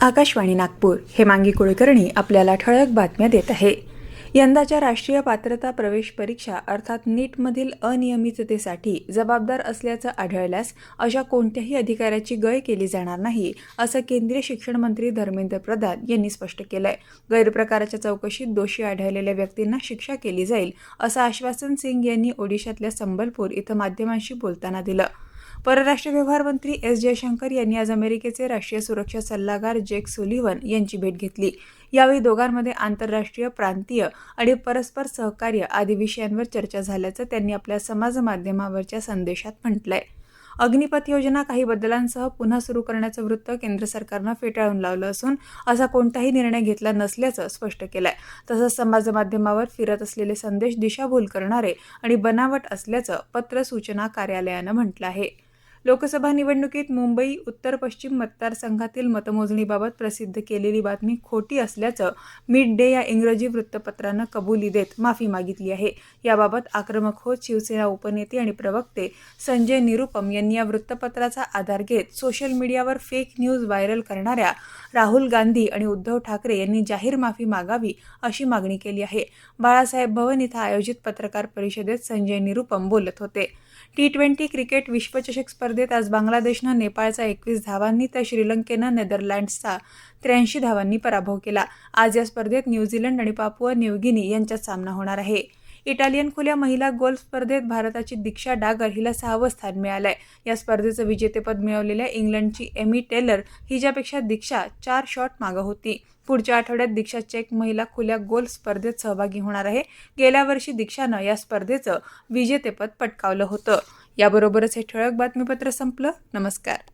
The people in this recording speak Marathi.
आकाशवाणी नागपूर. हेमांगी कुलकर्णी आपल्याला ठळक बातम्या देत आहे. यंदाच्या राष्ट्रीय पात्रता प्रवेश परीक्षा अर्थात नीटमधील अनियमिततेसाठी जबाबदार असल्याचं आढळल्यास अशा कोणत्याही अधिकाऱ्याची गय केली जाणार नाही असं केंद्रीय शिक्षण मंत्री धर्मेंद्र प्रधान यांनी स्पष्ट केलं आहे गैरप्रकाराच्या चौकशीत दोषी आढळलेल्या व्यक्तींना शिक्षा केली जाईल असं आश्वासन सिंग यांनी ओडिशातल्या संबलपूर इथं माध्यमांशी बोलताना दिलं. परराष्ट्र व्यवहार मंत्री एस जयशंकर यांनी आज अमेरिकेचे राष्ट्रीय सुरक्षा सल्लागार जेक सुलिव्हन यांची भेट घेतली. यावेळी दोघांमध्ये आंतरराष्ट्रीय प्रांतीय आणि परस्पर सहकार्य आदी विषयांवर चर्चा झाल्याचं त्यांनी आपल्या समाज माध्यमावरच्या संदेशात म्हटलंय. अग्निपथ योजना काही बदलांसह पुन्हा सुरू करण्याचं वृत्त केंद्र सरकारनं फेटाळून लावलं असून असा कोणताही निर्णय घेतला नसल्याचं स्पष्ट केलंय. तसंच समाजमाध्यमावर फिरत असलेले संदेश दिशाभूल करणारे आणि बनावट असल्याचं पत्र सूचना कार्यालयानं म्हटलं आहे. लोकसभा निवडणुकीत मुंबई उत्तर पश्चिम मतदारसंघातील मतमोजणीबाबत प्रसिद्ध केलेली बातमी खोटी असल्याचं मिड डे या इंग्रजी वृत्तपत्रानं कबुली देत माफी मागितली आहे. याबाबत आक्रमक होत शिवसेना उपनेते आणि प्रवक्ते संजय निरुपम यांनी या वृत्तपत्राचा आधार घेत सोशल मीडियावर फेक न्यूज व्हायरल करणाऱ्या राहुल गांधी आणि उद्धव ठाकरे यांनी जाहीर माफी मागावी अशी मागणी केली आहे. बाळासाहेब भवन इथं आयोजित पत्रकार परिषदेत संजय निरुपम बोलत होते. टी ट्वेंटी क्रिकेट विश्वचषक स्पर्धेत आज बांगलादेशनं नेपाळचा एकवीस धावांनी तर श्रीलंकेनं नेदरलँड्सचा त्र्याऐंशी धावांनी पराभव केला. आज या स्पर्धेत न्यूझीलंड आणि पापुआ न्यूगिनी यांच्यात सामना होणार आहे. इटालियन खुल्या महिला गोल्फ स्पर्धेत भारताची दीक्षा डागर हिला सहावं स्थान मिळालंय. या स्पर्धेचं विजेतेपद मिळवलेल्या इंग्लंडची एमी टेलर हिच्यापेक्षा दीक्षा चार शॉट मागं होती. पुढच्या आठवड्यात दीक्षा चेक महिला खुल्या गोल्फ स्पर्धेत सहभागी होणार आहे. गेल्या वर्षी दीक्षानं या स्पर्धेचं विजेतेपद पटकावलं होतं. याबरोबरच हे ठळक बातमीपत्र संपलं. नमस्कार.